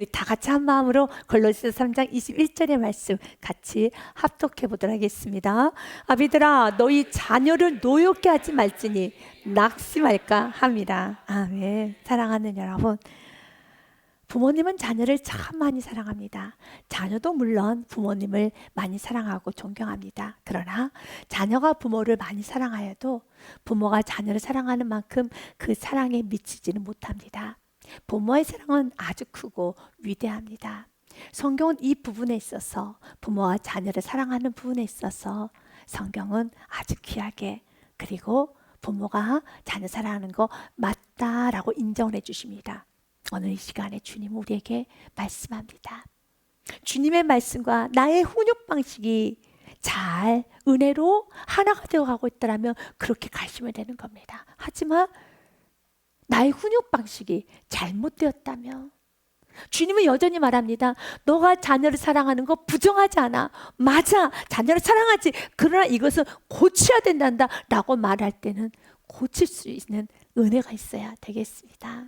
우리 다 같이 한 마음으로 골로새서 3장 21절의 말씀 같이 합독해 보도록 하겠습니다. 아비들아 너희 자녀를 노엽게 하지 말지니 낙심할까 합니다. 아멘. 사랑하는 여러분. 부모님은 자녀를 참 많이 사랑합니다. 자녀도 물론 부모님을 많이 사랑하고 존경합니다. 그러나 자녀가 부모를 많이 사랑하여도 부모가 자녀를 사랑하는 만큼 그 사랑에 미치지는 못합니다. 부모의 사랑은 아주 크고 위대합니다. 성경은 이 부분에 있어서 부모와 자녀를 사랑하는 부분에 있어서 성경은 아주 귀하게 그리고 부모가 자녀 사랑하는 거 맞다라고 인정을 해 주십니다. 오늘 이 시간에 주님 우리에게 말씀합니다. 주님의 말씀과 나의 훈육 방식이 잘 은혜로 하나가 되어 가고 있다면 그렇게 가시면 되는 겁니다. 하지만 나의 훈육 방식이 잘못되었다면 주님은 여전히 말합니다. 너가 자녀를 사랑하는 거 부정하지 않아. 맞아. 자녀를 사랑하지. 그러나 이것은 고쳐야 된단다. 라고 말할 때는 고칠 수 있는 은혜가 있어야 되겠습니다.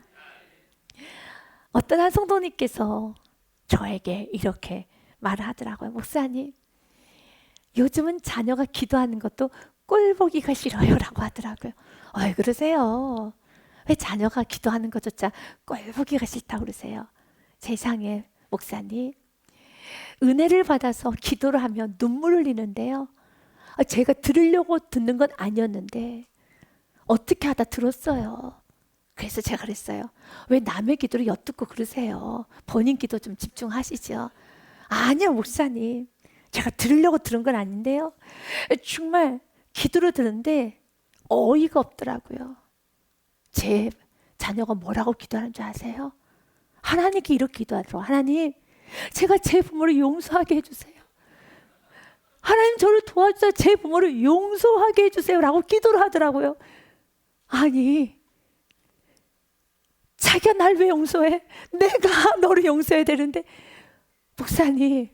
어떤 한 성도님께서 저에게 이렇게 말을 하더라고요. 목사님, 요즘은 자녀가 기도하는 것도 꼴 보기가 싫어요. 라고 하더라고요. 왜 그러세요? 왜 자녀가 기도하는 것조차 꼴보기가 싫다고 그러세요? 세상에 목사님 은혜를 받아서 기도를 하면 눈물 흘리는데요. 아, 제가 들으려고 듣는 건 아니었는데 어떻게 하다 들었어요. 그래서 제가 그랬어요. 왜 남의 기도를 엿듣고 그러세요? 본인 기도 좀 집중하시죠. 아니요, 목사님. 제가 들으려고 들은 건 아닌데요. 정말 기도를 듣는데 어이가 없더라고요. 제 자녀가 뭐라고 기도하는 줄 아세요? 하나님께 이렇게 기도하더라고. 하나님, 제가 제 부모를 용서하게 해주세요. 하나님 저를 도와주셔서 제 부모를 용서하게 해주세요. 라고 기도를 하더라고요. 아니, 자기가 날 왜 용서해? 내가 너를 용서해야 되는데, 목사님,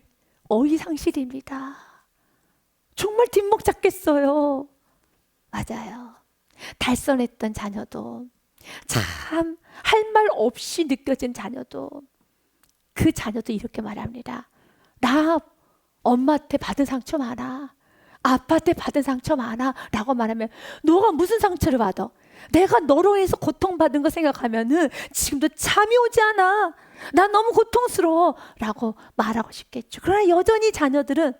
어이상실입니다. 정말 뒷목 잡겠어요. 맞아요. 달선했던 자녀도 참 할 말 없이 느껴진 자녀도 그 자녀도 이렇게 말합니다. 나 엄마한테 받은 상처 많아. 아빠한테 받은 상처 많아. 라고 말하면 너가 무슨 상처를 받아? 내가 너로 인해서 고통받은 거 생각하면은 지금도 잠이 오지 않아. 나 너무 고통스러워. 라고 말하고 싶겠죠. 그러나 여전히 자녀들은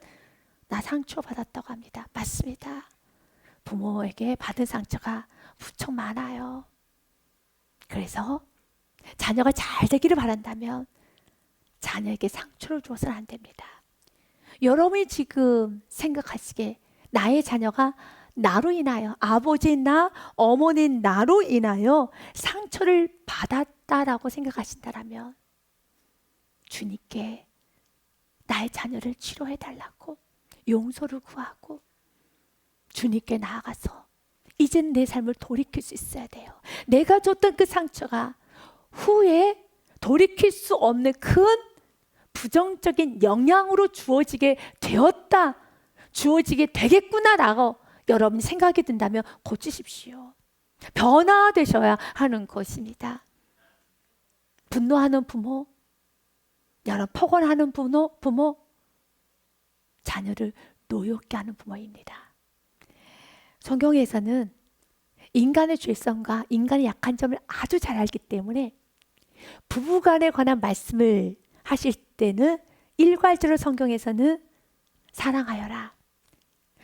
나 상처받았다고 합니다. 맞습니다. 부모에게 받은 상처가 무척 많아요. 그래서 자녀가 잘 되기를 바란다면 자녀에게 상처를 줘서는 안 됩니다. 여러분이 지금 생각하시기에 나의 자녀가 나로 인하여 아버지인 나, 어머니인 나로 인하여 상처를 받았다라고 생각하신다라면 주님께 나의 자녀를 치료해 달라고 용서를 구하고 주님께 나아가서 이젠 내 삶을 돌이킬 수 있어야 돼요. 내가 줬던 그 상처가 후에 돌이킬 수 없는 큰 부정적인 영향으로 주어지게 되었다. 주어지게 되겠구나라고 여러분이 생각이 든다면 고치십시오. 변화되셔야 하는 것입니다. 분노하는 부모, 여러분 폭언하는 부모, 부모, 자녀를 노엽게 하는 부모입니다. 성경에서는 인간의 죄성과 인간의 약한 점을 아주 잘 알기 때문에 부부간에 관한 말씀을 하실 때는 일괄적으로 성경에서는 사랑하여라.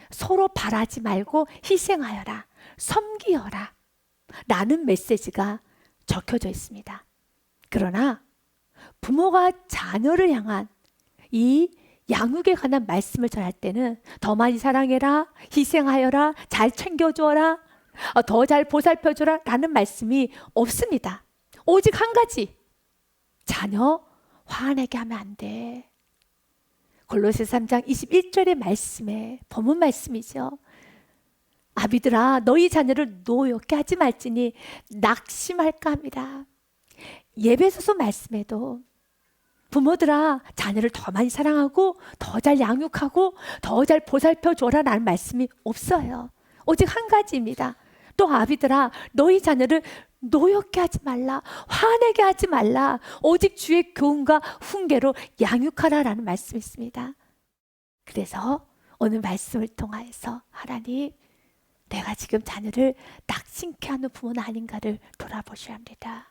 서로 바라지 말고 희생하여라. 섬기여라. 라는 메시지가 적혀져 있습니다. 그러나 부모가 자녀를 향한 이 양육에 관한 말씀을 전할 때는 더 많이 사랑해라, 희생하여라, 잘 챙겨주어라, 어, 더잘 보살펴줘라 라는 말씀이 없습니다. 오직 한 가지. 자녀 화내게 하면 안 돼. 골로새 3장 21절의 말씀에 본문 말씀이죠. 아비들아 너희 자녀를 노엽게 하지 말지니 낙심할까 합니다. 예배소서 말씀에도 부모들아 자녀를 더 많이 사랑하고 더 잘 양육하고 더 잘 보살펴 줘라라는 말씀이 없어요. 오직 한 가지입니다. 또 아비들아 너희 자녀를 노엽게 하지 말라. 화내게 하지 말라. 오직 주의 교훈과 훈계로 양육하라라는 말씀이 있습니다. 그래서 오늘 말씀을 통하여서 하나님 내가 지금 자녀를 낙심케 하는 부모는 아닌가를 돌아보셔야 합니다.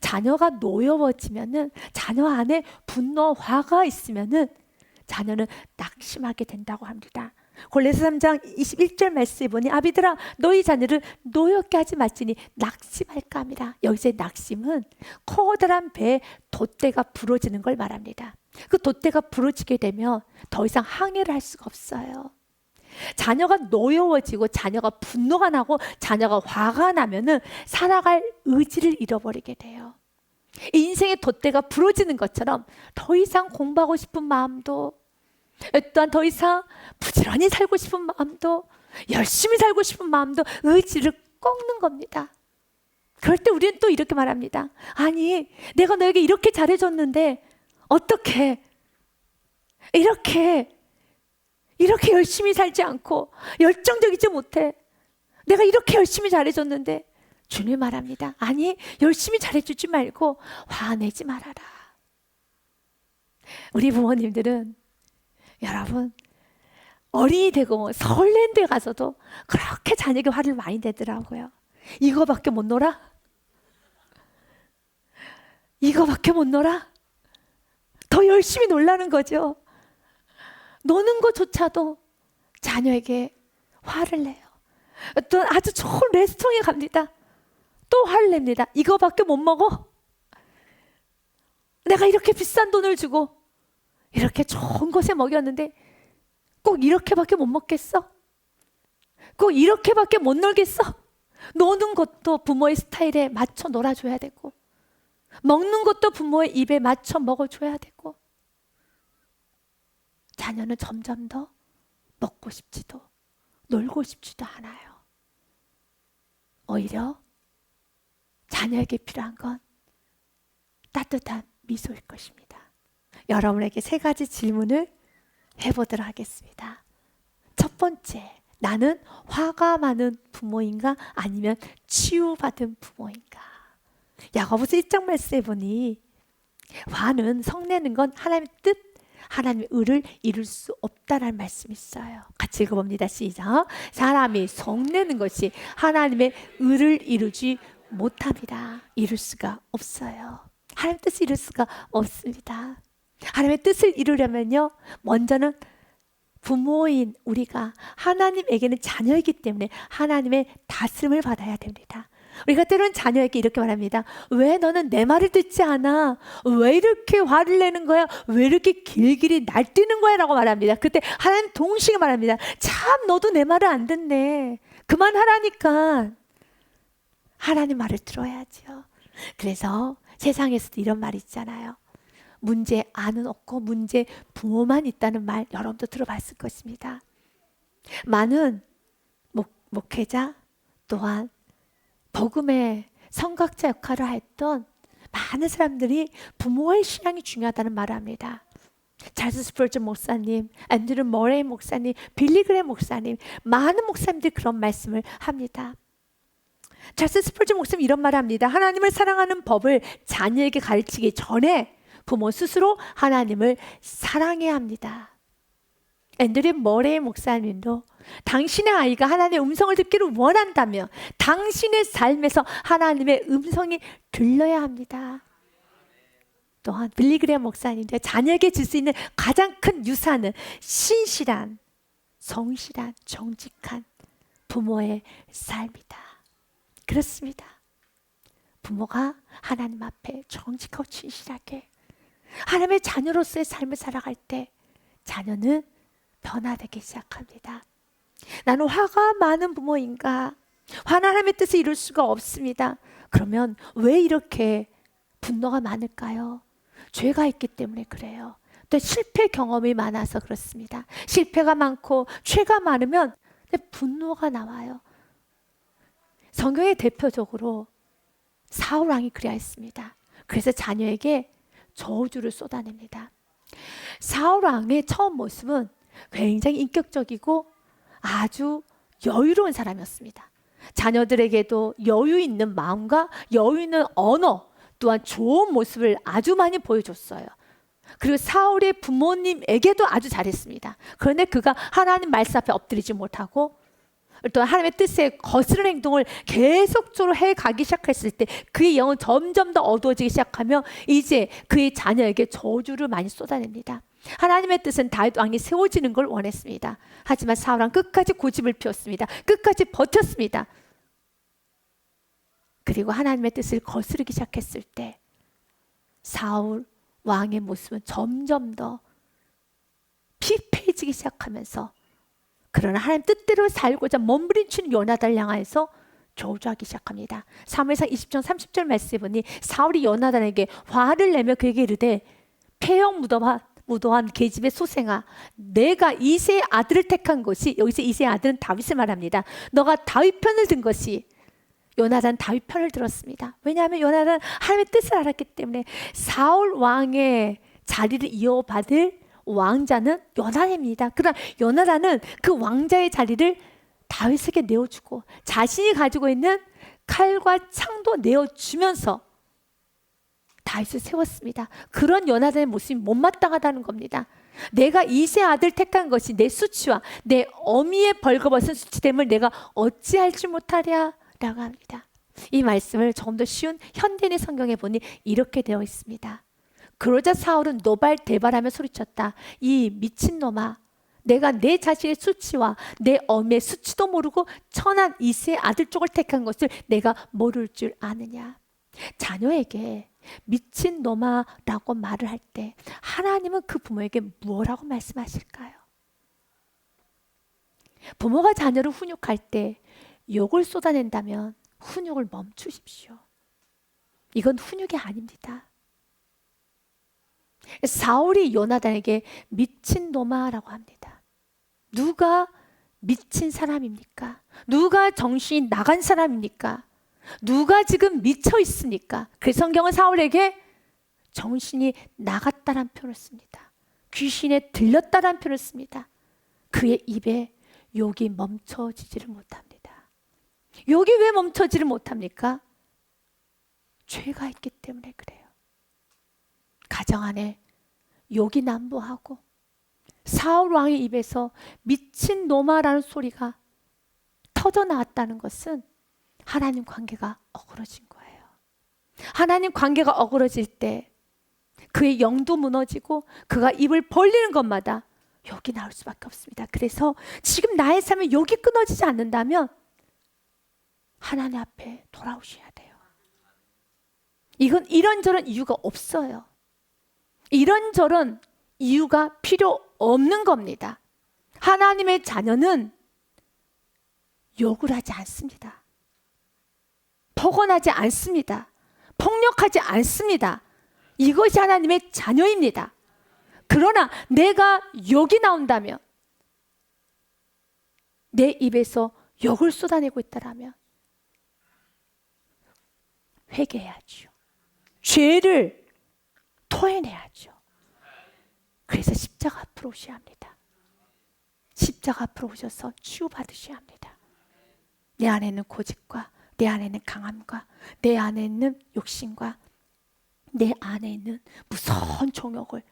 자녀가 노여워지면은 자녀 안에 분노, 화가 있으면은 자녀는 낙심하게 된다고 합니다. 골레서 3장 21절 말씀에 보니 아비들아 너희 자녀를 노엽게 하지 말지니 낙심할까 합니다. 여기서 낙심은 커다란 배에 돛대가 부러지는 걸 말합니다. 그 돛대가 부러지게 되면 더 이상 항해를 할 수가 없어요. 자녀가 노여워지고 자녀가 분노가 나고 자녀가 화가 나면은 살아갈 의지를 잃어버리게 돼요. 이 인생의 돛대가 부러지는 것처럼 더 이상 공부하고 싶은 마음도 또한 더 이상 부지런히 살고 싶은 마음도 열심히 살고 싶은 마음도 의지를 꺾는 겁니다. 그럴 때 우리는 또 이렇게 말합니다. 아니, 내가 너에게 이렇게 잘해줬는데 어떻게 이렇게 이렇게 열심히 살지 않고 열정적이지 못해. 내가 이렇게 열심히 잘해줬는데 주님 말합니다. 아니, 열심히 잘해주지 말고 화내지 말아라. 우리 부모님들은 여러분 어린이 되고 설렌 데 가서도 그렇게 자녀에게 화를 많이 내더라고요. 이거밖에 못 놀아? 이거밖에 못 놀아? 더 열심히 놀라는 거죠. 노는 것조차도 자녀에게 화를 내요. 또 아주 좋은 레스토랑에 갑니다. 또 화를 냅니다. 이거밖에 못 먹어? 내가 이렇게 비싼 돈을 주고 이렇게 좋은 곳에 먹였는데 꼭 이렇게밖에 못 먹겠어? 꼭 이렇게밖에 못 놀겠어? 노는 것도 부모의 스타일에 맞춰 놀아줘야 되고 먹는 것도 부모의 입에 맞춰 먹어줘야 되고 자녀는 점점 더 먹고 싶지도 놀고 싶지도 않아요. 오히려 자녀에게 필요한 건 따뜻한 미소일 것입니다. 여러분에게 세 가지 질문을 해보도록 하겠습니다. 첫 번째, 나는 화가 많은 부모인가 아니면 치유받은 부모인가? 야고보서 1장 말씀에 보니 화는 성내는 건 하나님의 뜻, 하나님의 의를 이룰 수 없다라는 말씀이 있어요. 같이 읽어봅니다. 시작. 사람이 성내는 것이 하나님의 의를 이루지 못합니다. 이룰 수가 없어요. 하나님 뜻을 이룰 수가 없습니다. 하나님의 뜻을 이루려면요, 먼저는 부모인 우리가 하나님에게는 자녀이기 때문에 하나님의 다스림을 받아야 됩니다. 우리가 때로는 자녀에게 이렇게 말합니다. 왜 너는 내 말을 듣지 않아? 왜 이렇게 화를 내는 거야? 왜 이렇게 길길이 날뛰는 거야? 라고 말합니다. 그때 하나님 동시에 말합니다. 참, 너도 내 말을 안 듣네. 그만하라니까. 하나님 말을 들어야죠. 그래서 세상에서도 이런 말 있잖아요. 문제 아는 없고 문제 부모만 있다는 말 여러분도 들어봤을 것입니다. 많은 목, 목회자 또한 복음의 성각자 역할을 했던 많은 사람들이 부모의 신앙이 중요하다는 말을 합니다. 찰스 스펄전 목사님, 앤드루 머레이 목사님, 빌리그레 목사님, 많은 목사님들이 그런 말씀을 합니다. 찰스 스펄전 목사님 이런 말을 합니다. 하나님을 사랑하는 법을 자녀에게 가르치기 전에 부모 스스로 하나님을 사랑해야 합니다. 앤드류 머레이 목사님도 당신의 아이가 하나님의 음성을 듣기를 원한다면 당신의 삶에서 하나님의 음성이 들려야 합니다. 또한 빌리그레 목사님도 자녀에게 줄 수 있는 가장 큰 유산은 신실한, 성실한, 정직한 부모의 삶이다. 그렇습니다. 부모가 하나님 앞에 정직하고 진실하게 하나님의 자녀로서의 삶을 살아갈 때 자녀는 변화되기 시작합니다. 나는 화가 많은 부모인가? 하나님의 뜻을 이룰 수가 없습니다. 그러면 왜 이렇게 분노가 많을까요? 죄가 있기 때문에 그래요. 또 실패 경험이 많아서 그렇습니다. 실패가 많고 죄가 많으면 분노가 나와요. 성경에 대표적으로 사울 왕이 그리하였습니다. 그래서 자녀에게 저주를 쏟아냅니다. 사울 왕의 처음 모습은 굉장히 인격적이고 아주 여유로운 사람이었습니다. 자녀들에게도 여유 있는 마음과 여유 있는 언어 또한 좋은 모습을 아주 많이 보여줬어요. 그리고 사울의 부모님에게도 아주 잘했습니다. 그런데 그가 하나님 말씀 앞에 엎드리지 못하고 또 하나님의 뜻에 거스른 행동을 계속적으로 해 가기 시작했을 때 그의 영은 점점 더 어두워지기 시작하며 이제 그의 자녀에게 저주를 많이 쏟아냅니다. 하나님의 뜻은 다윗 왕이 세워지는 걸 원했습니다. 하지만 사울은 끝까지 고집을 피웠습니다. 끝까지 버텼습니다. 그리고 하나님의 뜻을 거스르기 시작했을 때 사울 왕의 모습은 점점 더 피폐해지기 시작하면서 그러나 하나님 뜻대로 살고자 몸부림치는 요나단을 향하여서 저주하기 시작합니다. 사무엘상 20장 30절 말씀에 보니 사울이 요나단에게 화를 내며 그에게 이르되 폐역 무덤한 무도한 계집의 소생아 내가 이세의 아들을 택한 것이 여기서 이세의 아들은 다윗을 말합니다. 너가 다윗 편을 든 것이 요나단 다윗 편을 들었습니다. 왜냐하면 요나단 하나님의 뜻을 알았기 때문에 사울 왕의 자리를 이어받을 왕자는 요나단입니다. 그러나 요나단은 그 왕자의 자리를 다윗에게 내어주고 자신이 가지고 있는 칼과 창도 내어주면서 다윗을 세웠습니다. 그런 요나단의 모습이 못마땅하다는 겁니다. 내가 이세 아들 택한 것이 내 수치와 내 어미의 벌거벗은 수치됨을 내가 어찌할지 못하랴 라고 합니다. 이 말씀을 조금 더 쉬운 현대인의 성경에 보니 이렇게 되어 있습니다. 그러자 사울은 노발 대발하며 소리쳤다. 이 미친놈아 내가 내 자신의 수치와 내 어미의 수치도 모르고 천한 이세의 아들 쪽을 택한 것을 내가 모를 줄 아느냐. 자녀에게 미친 놈아라고 말을 할 때 하나님은 그 부모에게 무엇라고 말씀하실까요? 부모가 자녀를 훈육할 때 욕을 쏟아낸다면 훈육을 멈추십시오. 이건 훈육이 아닙니다. 사울이 요나단에게 미친 놈아라고 합니다. 누가 미친 사람입니까? 누가 정신이 나간 사람입니까? 누가 지금 미쳐 있습니까? 그 성경은 사울에게 정신이 나갔다란 표현을 씁니다. 귀신에 들렸다란 표현을 씁니다. 그의 입에 욕이 멈춰지지를 못합니다. 욕이 왜 멈춰지를 못합니까? 죄가 있기 때문에 그래요. 가정 안에 욕이 난무하고 사울 왕의 입에서 미친 노마라는 소리가 터져 나왔다는 것은 하나님 관계가 어그러진 거예요. 하나님 관계가 어그러질 때 그의 영도 무너지고 그가 입을 벌리는 것마다 욕이 나올 수밖에 없습니다. 그래서 지금 나의 삶에 욕이 끊어지지 않는다면 하나님 앞에 돌아오셔야 돼요. 이건 이런저런 이유가 없어요. 이런저런 이유가 필요 없는 겁니다. 하나님의 자녀는 욕을 하지 않습니다. 폭언하지 않습니다. 폭력하지 않습니다. 이것이 하나님의 자녀입니다. 그러나 내가 욕이 나온다면 내 입에서 욕을 쏟아내고 있다라면 회개해야죠. 죄를 토해내야죠. 그래서 십자가 앞으로 오셔야 합니다. 십자가 앞으로 오셔서 치유받으셔야 합니다. 내 안에 있는 고집과 내 안에 있는 강함과 내 안에 있는 욕심과 내 안에 있는 무서운 종욕을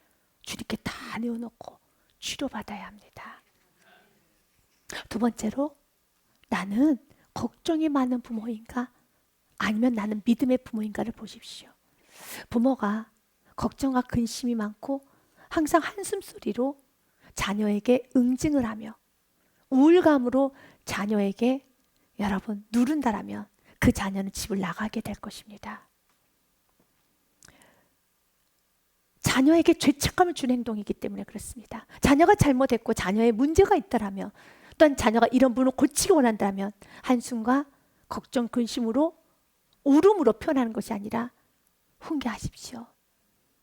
주님께 다 내어놓고 치료받아야 합니다. 두 번째로 나는 걱정이 많은 부모인가 아니면 나는 믿음의 부모인가를 보십시오. 부모가 걱정과 근심이 많고 항상 한숨소리로 자녀에게 응징을 하며 우울감으로 자녀에게 여러분 누른다라면 그 자녀는 집을 나가게 될 것입니다. 자녀에게 죄책감을 주는 행동이기 때문에 그렇습니다. 자녀가 잘못했고 자녀의 문제가 있다라면 또한 자녀가 이런 부분을 고치기 원한다면 한숨과 걱정, 근심으로 울음으로 표현하는 것이 아니라 훈계하십시오.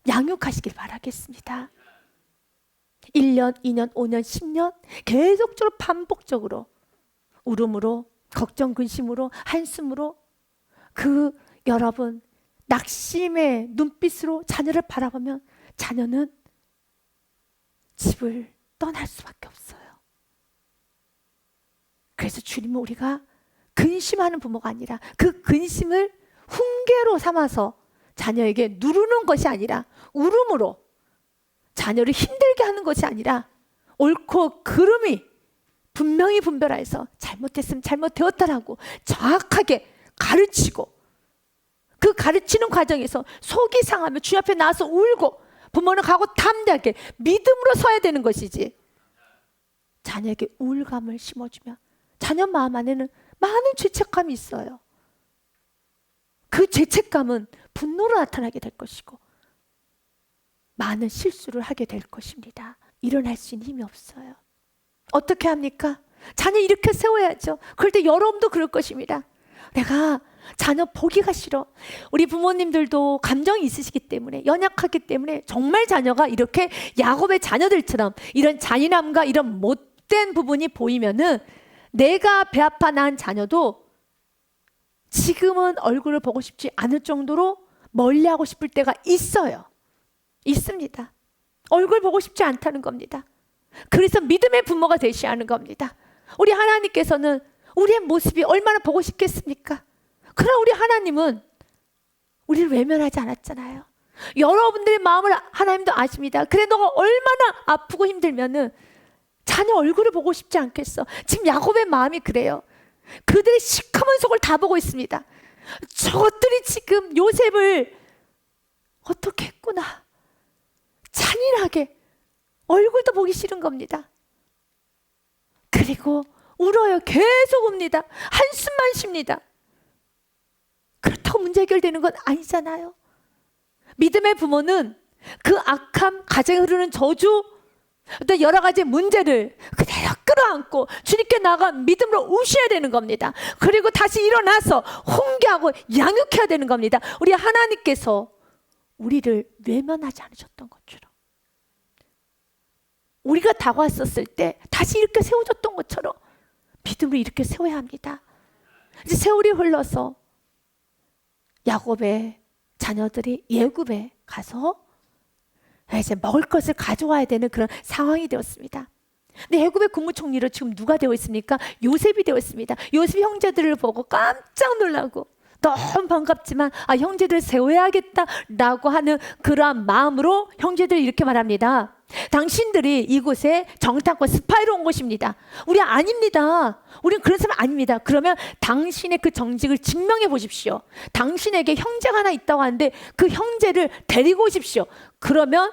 양육하시길 바라겠습니다. 1년, 2년, 5년, 10년 계속적으로 반복적으로 울음으로 걱정, 근심으로 한숨으로 그 여러분 낙심의 눈빛으로 자녀를 바라보면 자녀는 집을 떠날 수밖에 없어요. 그래서 주님은 우리가 근심하는 부모가 아니라 그 근심을 훈계로 삼아서 자녀에게 누르는 것이 아니라 울음으로 자녀를 힘들게 하는 것이 아니라 옳고 그름이 분명히 분별해서 잘못했으면 잘못되었다라고 정확하게 가르치고 그 가르치는 과정에서 속이 상하면 주님 앞에 나와서 울고 부모는 가고 담대하게 믿음으로 서야 되는 것이지 자녀에게 우울감을 심어주면 자녀 마음 안에는 많은 죄책감이 있어요. 그 죄책감은 분노로 나타나게 될 것이고 많은 실수를 하게 될 것입니다. 일어날 수 있는 힘이 없어요. 어떻게 합니까? 자녀 이렇게 세워야죠. 그럴 때 여러분도 그럴 것입니다. 내가 자녀 보기가 싫어. 우리 부모님들도 감정이 있으시기 때문에 연약하기 때문에 정말 자녀가 이렇게 야곱의 자녀들처럼 이런 잔인함과 이런 못된 부분이 보이면은 내가 배 아파 낳은 자녀도 지금은 얼굴을 보고 싶지 않을 정도로 멀리하고 싶을 때가 있어요. 있습니다. 얼굴 보고 싶지 않다는 겁니다. 그래서 믿음의 부모가 되셔야 하는 겁니다. 우리 하나님께서는 우리의 모습이 얼마나 보고 싶겠습니까? 그러나 우리 하나님은 우리를 외면하지 않았잖아요. 여러분들의 마음을 하나님도 아십니다. 그래 너가 얼마나 아프고 힘들면은 자녀 얼굴을 보고 싶지 않겠어. 지금 야곱의 마음이 그래요. 그들의 시커먼 속을 다 보고 있습니다. 저것들이 지금 요셉을 어떻게 했구나. 잔인하게 얼굴도 보기 싫은 겁니다. 그리고 울어요. 계속 웁니다. 한숨만 쉽니다. 그렇다고 문제 해결되는 건 아니잖아요. 믿음의 부모는 그 악함, 가정에 흐르는 저주, 어떤 여러 가지 문제를 그대로 끌어안고 주님께 나가 믿음으로 우셔야 되는 겁니다. 그리고 다시 일어나서 홍계하고 양육해야 되는 겁니다. 우리 하나님께서 우리를 외면하지 않으셨던 것처럼 우리가 다가왔었을 때 다시 이렇게 세워졌던 것처럼 믿음으로 이렇게 세워야 합니다. 이제 세월이 흘러서 야곱의 자녀들이 예굽에 가서 이제 먹을 것을 가져와야 되는 그런 상황이 되었습니다. 근데 애굽의 국무총리로 지금 누가 되어 있습니까? 요셉이 되어 있습니다. 요셉 형제들을 보고 깜짝 놀라고 너무 반갑지만 아 형제들 세워야겠다라고 하는 그러한 마음으로 형제들이 이렇게 말합니다. 당신들이 이곳에 정탐과 스파이로 온 것입니다. 우리 아닙니다. 우리는 그런 사람 아닙니다. 그러면 당신의 그 정직을 증명해 보십시오. 당신에게 형제가 하나 있다고 하는데 그 형제를 데리고 오십시오. 그러면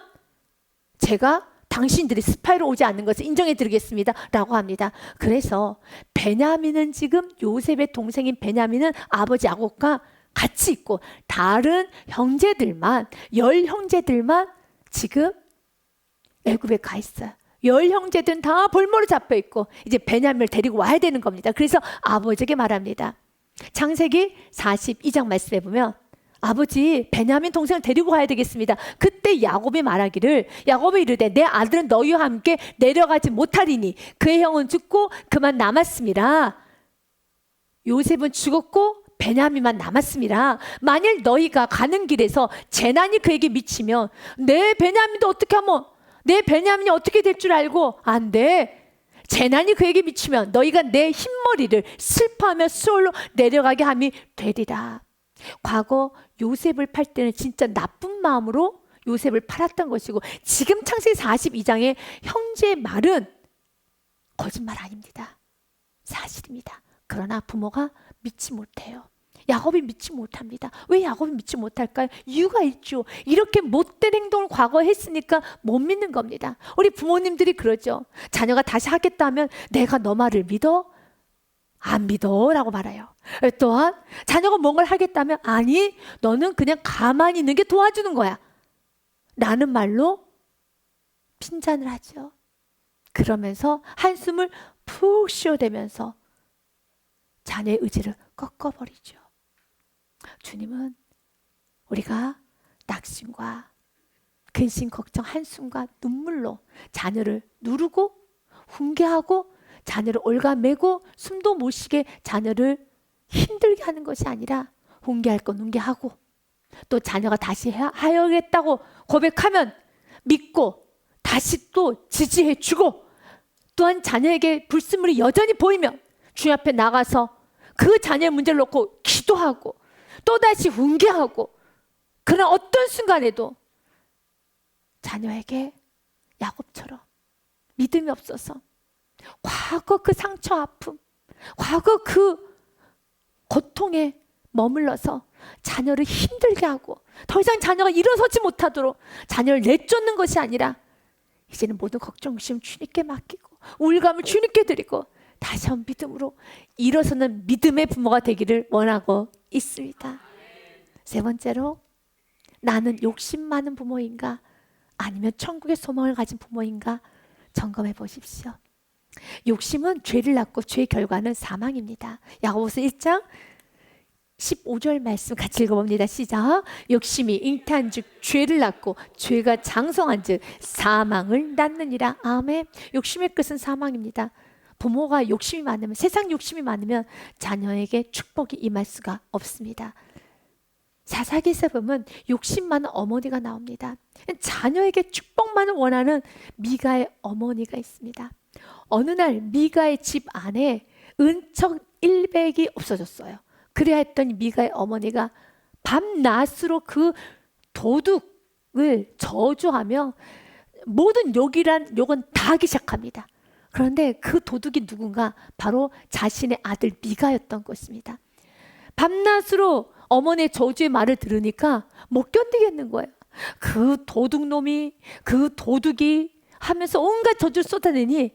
제가 당신들이 스파이로 오지 않는 것을 인정해 드리겠습니다. 라고 합니다. 그래서 베냐민은 지금 요셉의 동생인 베냐민은 아버지 야곱과 같이 있고 다른 형제들만 열 형제들만 지금 애굽에 가 있어요. 열 형제들은 다 볼모로 잡혀 있고 이제 베냐민을 데리고 와야 되는 겁니다. 그래서 아버지에게 말합니다. 창세기 42장 말씀해 보면 아버지 베냐민 동생을 데리고 가야 되겠습니다. 그때 야곱이 말하기를 야곱이 이르되 내 아들은 너희와 함께 내려가지 못하리니 그의 형은 죽고 그만 남았습니다. 요셉은 죽었고 베냐민만 남았습니다. 만일 너희가 가는 길에서 재난이 그에게 미치면 내 베냐민도 어떻게 하면 내 베냐민이 어떻게 될 줄 알고 안 돼. 재난이 그에게 미치면 너희가 내 흰머리를 슬퍼하며 수월로 내려가게 함이 되리라. 과거 요셉을 팔 때는 진짜 나쁜 마음으로 요셉을 팔았던 것이고 지금 창세기 42장의 형제의 말은 거짓말 아닙니다. 사실입니다. 그러나 부모가 믿지 못해요. 야곱이 믿지 못합니다. 왜 야곱이 믿지 못할까요? 이유가 있죠. 이렇게 못된 행동을 과거에 했으니까 못 믿는 겁니다. 우리 부모님들이 그러죠. 자녀가 다시 하겠다 하면 내가 너 말을 믿어? 안 믿어라고 말해요. 또한 자녀가 뭔가를 하겠다면 아니 너는 그냥 가만히 있는 게 도와주는 거야. 라는 말로 핀잔을 하죠. 그러면서 한숨을 푹 쉬어대면서 자녀의 의지를 꺾어버리죠. 주님은 우리가 낙심과 근심, 걱정, 한숨과 눈물로 자녀를 누르고 훈계하고 자녀를 올가매고 숨도 못 쉬게 자녀를 힘들게 하는 것이 아니라 훈계할 건 훈계하고 또 자녀가 다시 해- 하여겠다고 고백하면 믿고 다시 또 지지해 주고 또한 자녀에게 불순물이 여전히 보이면 주님 앞에 나가서 그 자녀의 문제를 놓고 기도하고 또다시 훈계하고 그러나 어떤 순간에도 자녀에게 야곱처럼 믿음이 없어서 과거 그 상처 아픔, 과거 그 고통에 머물러서 자녀를 힘들게 하고 더 이상 자녀가 일어서지 못하도록 자녀를 내쫓는 것이 아니라 이제는 모든 걱정, 의심 주님께 맡기고 우울감을 주님께 드리고 다시 한번 믿음으로 일어서는 믿음의 부모가 되기를 원하고 있습니다. 세 번째로 나는 욕심 많은 부모인가 아니면 천국의 소망을 가진 부모인가 점검해 보십시오. 욕심은 죄를 낳고 죄의 결과는 사망입니다. 야고보서 1장 15절 말씀 같이 읽어봅니다. 시작. 욕심이 잉태한 즉 죄를 낳고 죄가 장성한 즉 사망을 낳느니라. 아멘. 욕심의 끝은 사망입니다. 부모가 욕심이 많으면 세상 욕심이 많으면 자녀에게 축복이 임할 수가 없습니다. 사사기에서 보면 욕심 많은 어머니가 나옵니다. 자녀에게 축복만을 원하는 미가의 어머니가 있습니다. 어느 날 미가의 집 안에 은척 100이 없어졌어요. 그래야 했더니 미가의 어머니가 밤낮으로 그 도둑을 저주하며 모든 욕이란 욕은 다 하기 시작합니다. 그런데 그 도둑이 누군가 바로 자신의 아들 미가였던 것입니다. 밤낮으로 어머니의 저주의 말을 들으니까 못 견디겠는 거예요. 그 도둑놈이 그 도둑이 하면서 온갖 저주를 쏟아내니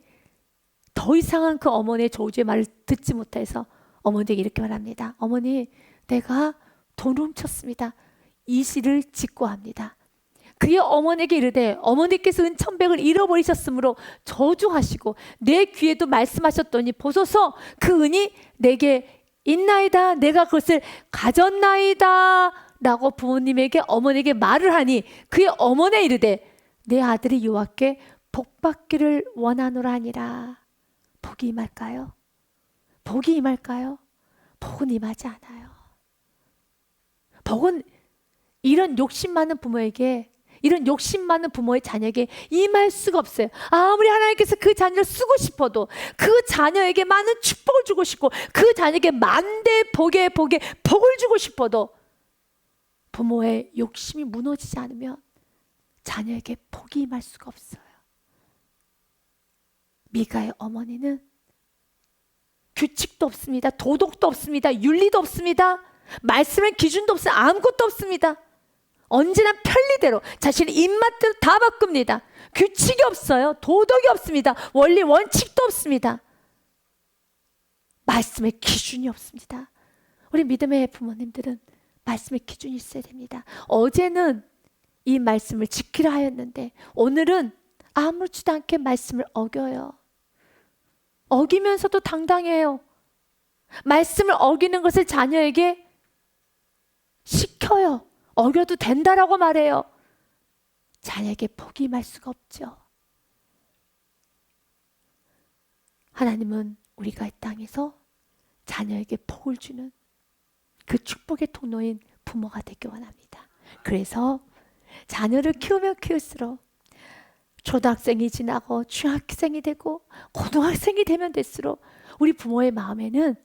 더 이상한 그 어머니의 저주의 말을 듣지 못해서 어머니에게 이렇게 말합니다. 어머니, 내가 돈을 훔쳤습니다. 이 시를 짓고 합니다. 그의 어머니에게 이르되 어머니께서 은천백을 잃어버리셨으므로 저주하시고 내 귀에도 말씀하셨더니 보소서 그 은이 내게 있나이다 내가 그것을 가졌나이다 라고 부모님에게 어머니에게 말을 하니 그의 어머니 이르되 내 아들이 여호와께 복받기를 원하노라 하니라 복이 임할까요? 복이 임할까요? 복은 임하지 않아요. 복은 이런 욕심 많은 부모에게 이런 욕심 많은 부모의 자녀에게 임할 수가 없어요. 아무리 하나님께서 그 자녀를 쓰고 싶어도 그 자녀에게 많은 축복을 주고 싶고 그 자녀에게 만대 복의 복에 복을 주고 싶어도 부모의 욕심이 무너지지 않으면 자녀에게 복이 임할 수가 없어요. 미가의 어머니는 규칙도 없습니다. 도덕도 없습니다. 윤리도 없습니다. 말씀의 기준도 없어요. 아무것도 없습니다. 언제나 편리대로 자신의 입맛대로 다 바꿉니다. 규칙이 없어요. 도덕이 없습니다. 원리 원칙도 없습니다. 말씀의 기준이 없습니다. 우리 믿음의 부모님들은 말씀의 기준이 있어야 됩니다. 어제는 이 말씀을 지키라 하였는데 오늘은 아무렇지도 않게 말씀을 어겨요. 어기면서도 당당해요. 말씀을 어기는 것을 자녀에게 시켜요. 어겨도 된다라고 말해요. 자녀에게 복임할 수가 없죠. 하나님은 우리가 이 땅에서 자녀에게 복을 주는 그 축복의 통로인 부모가 되기 원합니다. 그래서 자녀를 키우면 키울수록 초등학생이 지나고 중학생이 되고 고등학생이 되면 될수록 우리 부모의 마음에는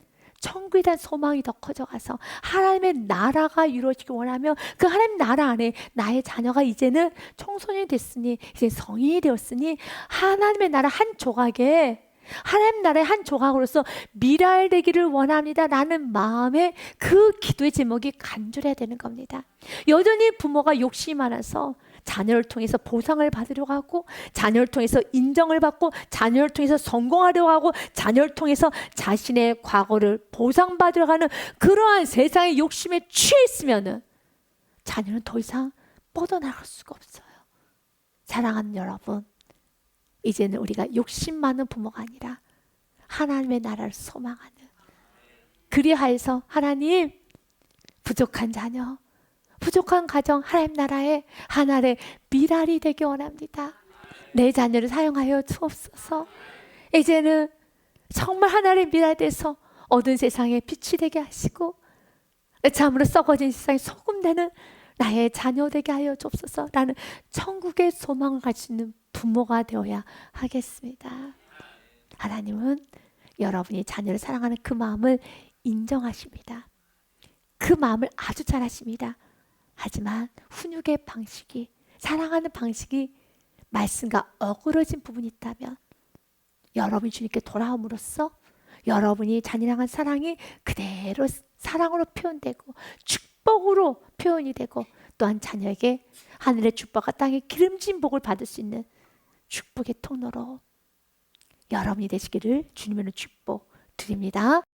천국에 대한 소망이 더 커져가서 하나님의 나라가 이루어지기 원하며 그 하나님 나라 안에 나의 자녀가 이제는 청소년이 됐으니 이제 성인이 되었으니 하나님의 나라 한 조각에 하나님 나라의 한 조각으로서 미랄되기를 원합니다. 라는 마음에 그 기도의 제목이 간절해야 되는 겁니다. 여전히 부모가 욕심이 많아서 자녀를 통해서 보상을 받으려고 하고 자녀를 통해서 인정을 받고 자녀를 통해서 성공하려고 하고 자녀를 통해서 자신의 과거를 보상받으려 하는 그러한 세상의 욕심에 취해 있으면은 자녀는 더 이상 뻗어나갈 수가 없어요. 사랑하는 여러분, 이제는 우리가 욕심 많은 부모가 아니라 하나님의 나라를 소망하는 그리하여서 하나님 부족한 자녀 부족한 가정 하나님 나라의 하나의 미랄이 되기 원합니다. 내 자녀를 사용하여 주옵소서. 이제는 정말 하나의 미랄 돼서 어두운 세상에 빛이 되게 하시고 참으로 썩어진 세상에 소금 되는 나의 자녀 되게 하여 주옵소서라는 천국의 소망을 가지는 부모가 되어야 하겠습니다. 하나님은 여러분이 자녀를 사랑하는 그 마음을 인정하십니다. 그 마음을 아주 잘 아십니다. 하지만 훈육의 방식이 사랑하는 방식이 말씀과 어그러진 부분이 있다면 여러분이 주님께 돌아옴으로써 여러분이 향한 사랑이 그대로 사랑으로 표현되고 축복으로 표현이 되고 또한 자녀에게 하늘의 축복과 땅의 기름진 복을 받을 수 있는 축복의 통로로 여러분이 되시기를 주님으로 축복 드립니다.